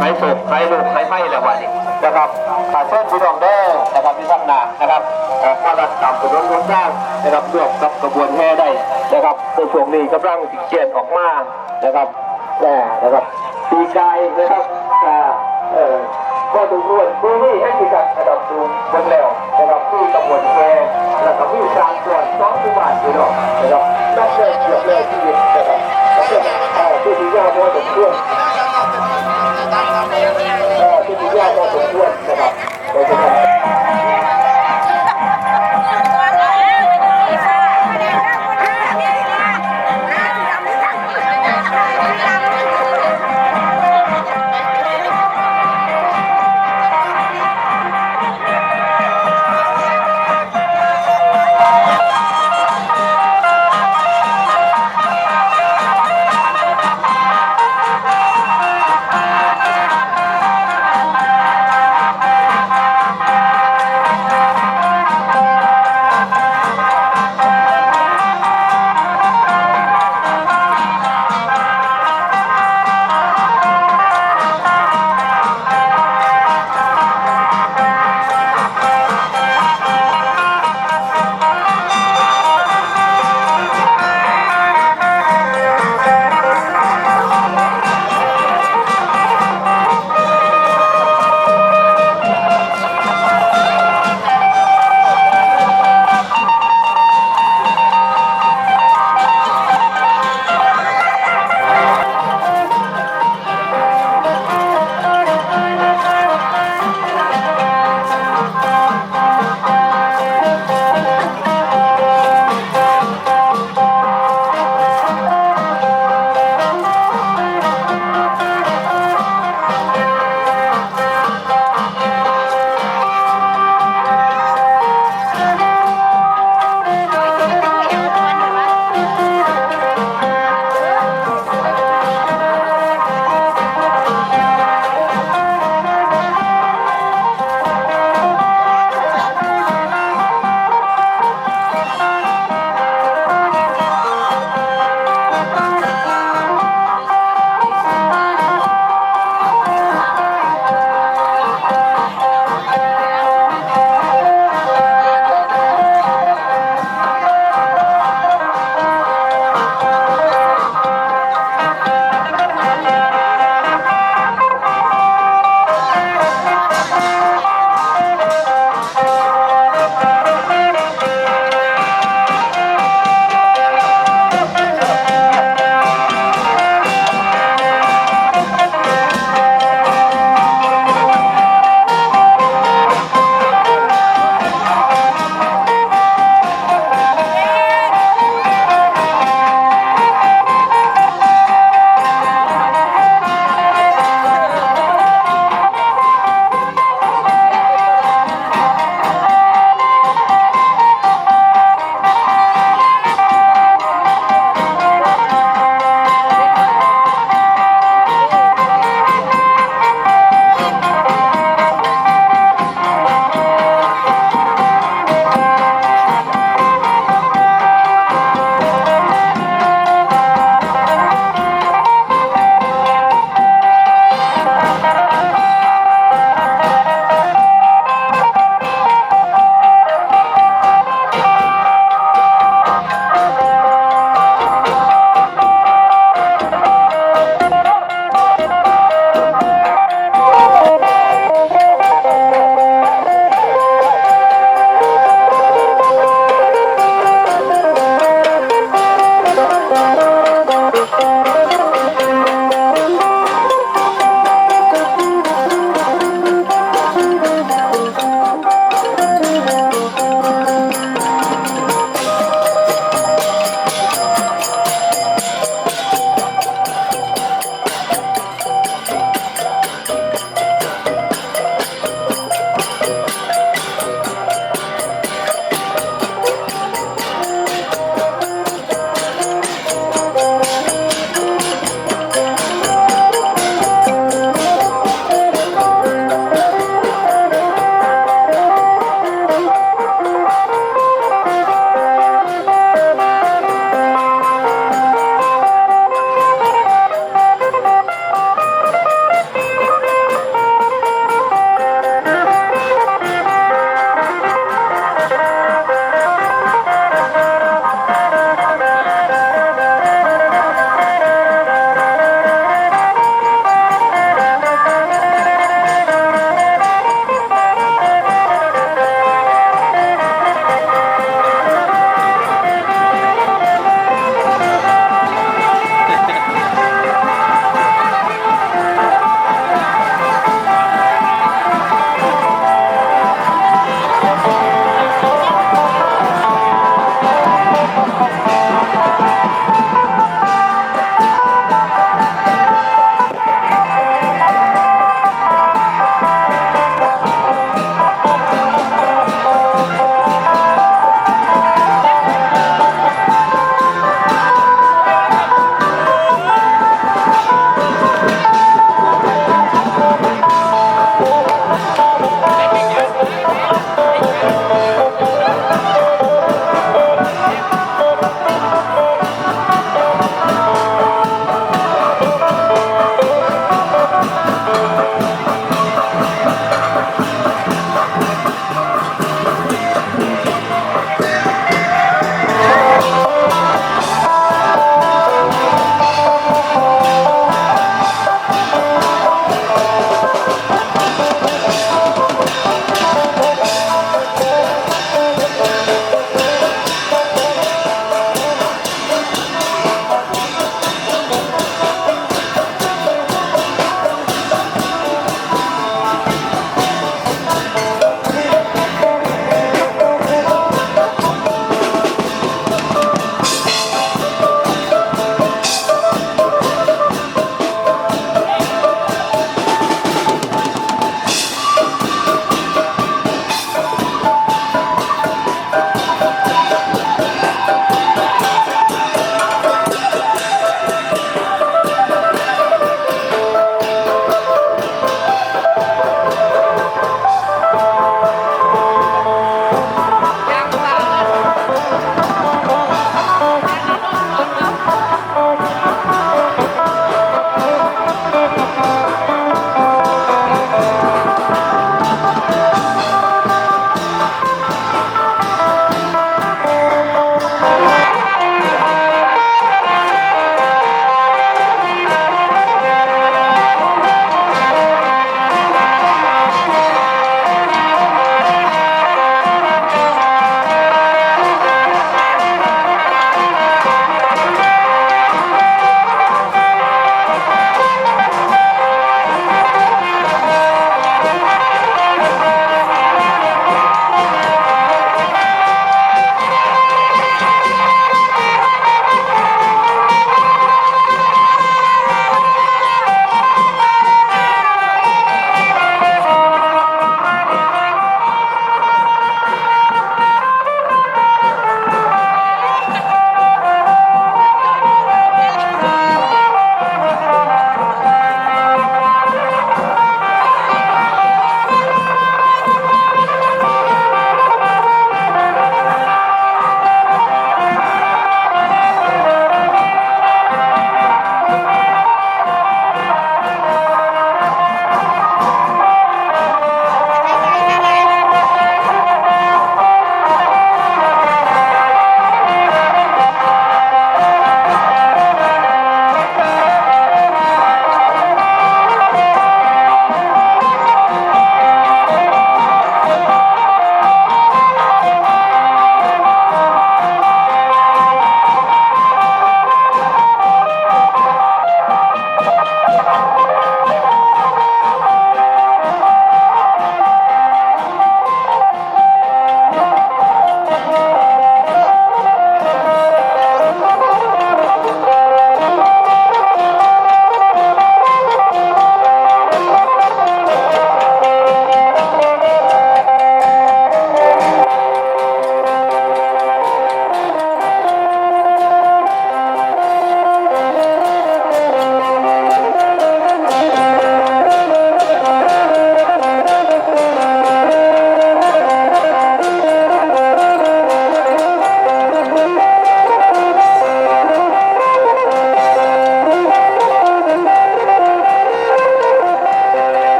หายทุกข์หายโศกหายโรคหายไข้แล้ววันนี้นะครับขาเชิญพี่น้องเด้อนะครับที่ทำนานะครับเอ่อมารัดตามถนนรถสร้างนะครับร่วมกับกระบวนแห่ได้นะครับในช่วงนี้กำลังติเชียนออกมานะครับแหม่นะครับปีกายนะครับเอ่อก็ดูด้วยดูนี่ให้มีการระดับสูงบนแล้วนะครับที่ตำบลแกแล้วก็มีการตรวจสองทุกบาทอยู่เนาะนะครับนักเรียนเกือบเลยที่นะครับแล้วก็เอ่อาผู้ที่ยากพอสมควรเอ่อผู้ที่ยากพอสมควรนะครับโดยเฉพาะ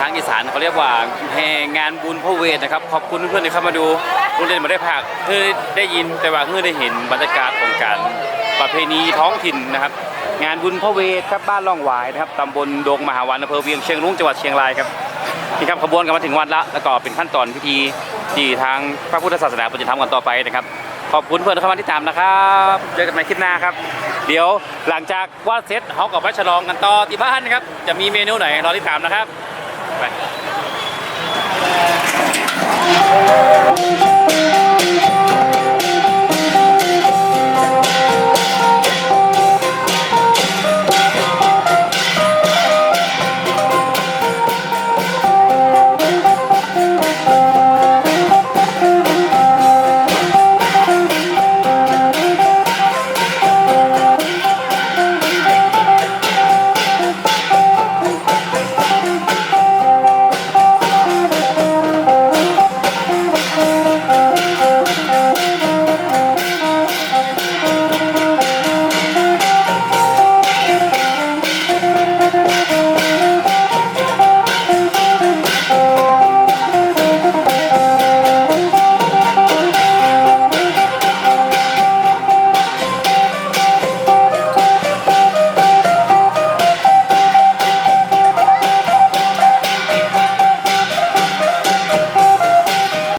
ทางอีสานเขาเรียกว่าแห่งานบุญพระเวทนะครับ ขอบคุณเพื่อนๆที่เข้ามาดูโรงเรียนมาได้ภาคเพื่อได้ยินแต่ว่าเพื่อได้เห็นบรรยากาศของการประเพณีท้องถิ่นนะครับ งานบุญพระเวทครับบ้านล่องหวายนะครับตำบลดงมหาวันอำเภอเวียงเชียงรุ้งจังหวัดเชียงรายครับนี่ครับขบวนกันมาถึงวัดละแล้วก็เป็นขั้นตอนพิธีที่ทางพระพุทธศาสนาปฏิธรรมกันต่อไปนะครับ ขอบคุณเพื่อนที่เข้ามาที่ตามนะครับเจอกันใหม่คลิปหน้าครับเดี๋ยวหลังจากวาดเสร็จเขากับพระฉลองกันต่อที่บ้านนะครับ จะมีเมนูไหนรอติดตามนะครับ ไป